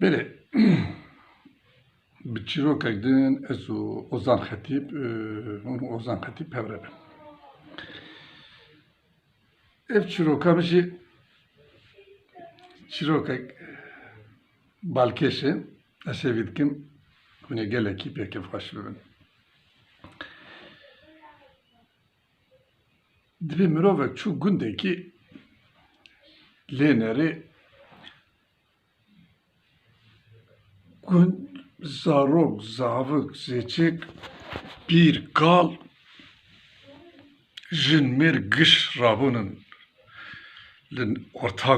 Bele bi çîrokek din ez Ozan Xetîb hûn Ozan Xetîb hevre bin. Ev çîroka jî çîrokek balkêş e ez sêvî dikim hûn ê gelekî pêkev xweş bibin. Divê mirovek çû gund zarok, zavik, zêçek, pîr, kal jin mêr giş rabûnin li orta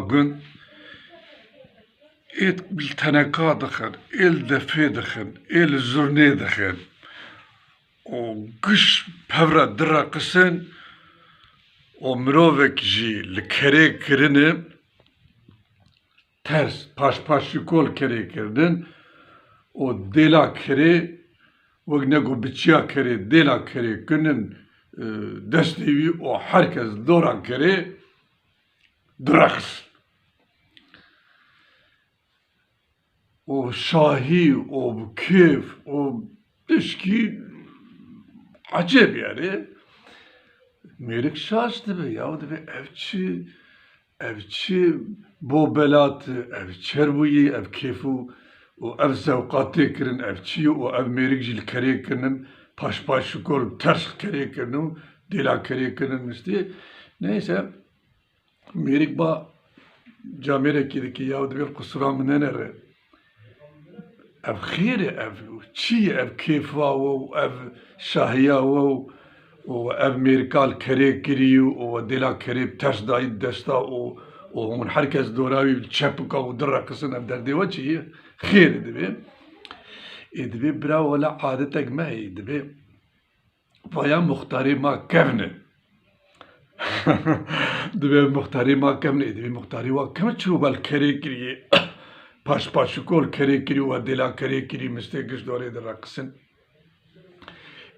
ê li teneka li defê dixin, ê li zurnê dixin û giş pevra diraqisin û mirovek jî li kerê kirinê ters paşpaşîkol kerê kirdin û dêla kerê wek negot bi çiya kerê dêla kerê kinin destê wî û herkes dora kerê diraqis. û şahî û kêf û pişkî ecêb yani mêrik şaş dibe ya dibe ev çi ev çi bobelatı ev çerbûyî ev kêfû û ev zewqatê kirin ev çi û ev mêrik jî li kerê kirinin paşpaşîkol ters kerê kirin û dêla kerê kirin wistî neyse mêrik ba camêrekî dike ya dibe qusura min nenere ev xêr e ev çi ye ev kêfa we û ev şahiya we û ev mêrikal kerê kirî û dêla kerê ters dayî desta û û hûn herkes dora wî çepika û diraqisin ev derdê we çi e bira wela adetek me heye dibe vaya muxtarê ma kevne dibe muxtarê ma kevne ê dibe muxtarê wa kevne çûbel kerê kiriye paşpaşikol kerê kirî û dêla kerê kirî mistê giş dorê diraqisin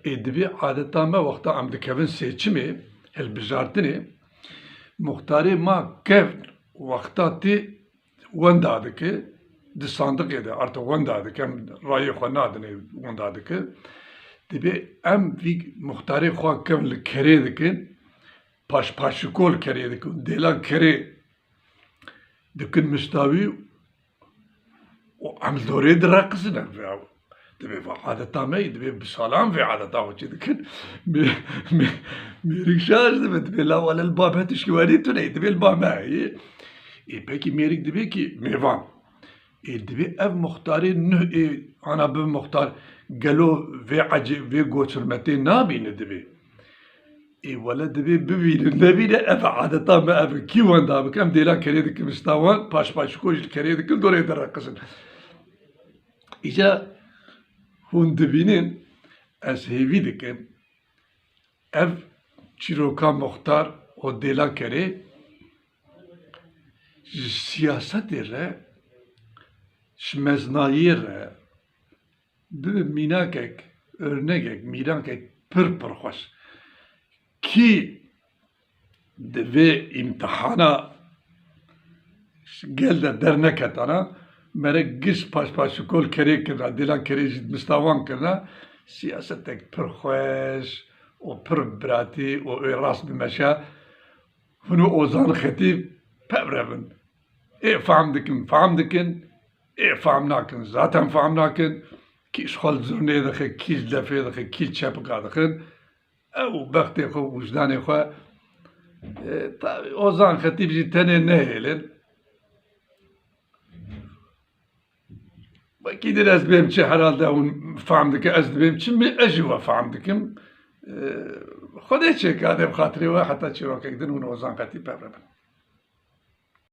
ê dibe adeta me wexta em dikevin sêçimê hilbijartinê muxtarê ma kevn wexta tê wenda dike di sandiqê de artık wenda dike em rayê xwe nadine wenda dike dibe em vî muxtarê xwe kevn li kerê dikin paşpaşikol kerê dikin dêla kerê dikin mistawî em li dorê diraqisin ev dibe adeta me dibe bi salan vê adeta xwe çi dikin. Mêrik şaş dibe dibe la wele li bab tişkîwanî tune dibe li ba me pekî mêrik dibe ki mêvan ê dibe ev muxtarê nû ê ana bi muxtar gelo vê ecê vê goçirmetê nabîne dibe ê wele dibe bibînin nebîne ev adeta me ev kî wenda bike em dêla kerê dikin bista wan paşpaşikol jî kerê dikin dorê diraqisin îca hûn dibînin ez hêvî dikim ev çîroka muxtar û dêla kerê ji siyasetê re bibe mînakek örnekek mîrakek pir pir xweş kî di vê îmtihana gel de derneketana mere giş paşpaşikol kerê kirina dêla kerê jî mista wan kirina siyasetek pir xweş û pir biratî û wê rast bi meşe û Ozan Xetîb pevre bin. Ê fehm dikin dikin if I'm knocking, zaten if I'm knocking, kies خال زرنه دخه کیز دفه دخه کیز چپ که دخه او بخت خو وجدان خو۔ اوزان خطیب جی تنه نهیلن بکی در از بیم چه حرال ده اون فهم دکه از بیم چه می اجوا فهم دکم خودی چه که آدم خاطری و حتی چی را که دن اون اوزان خطیب ببرمن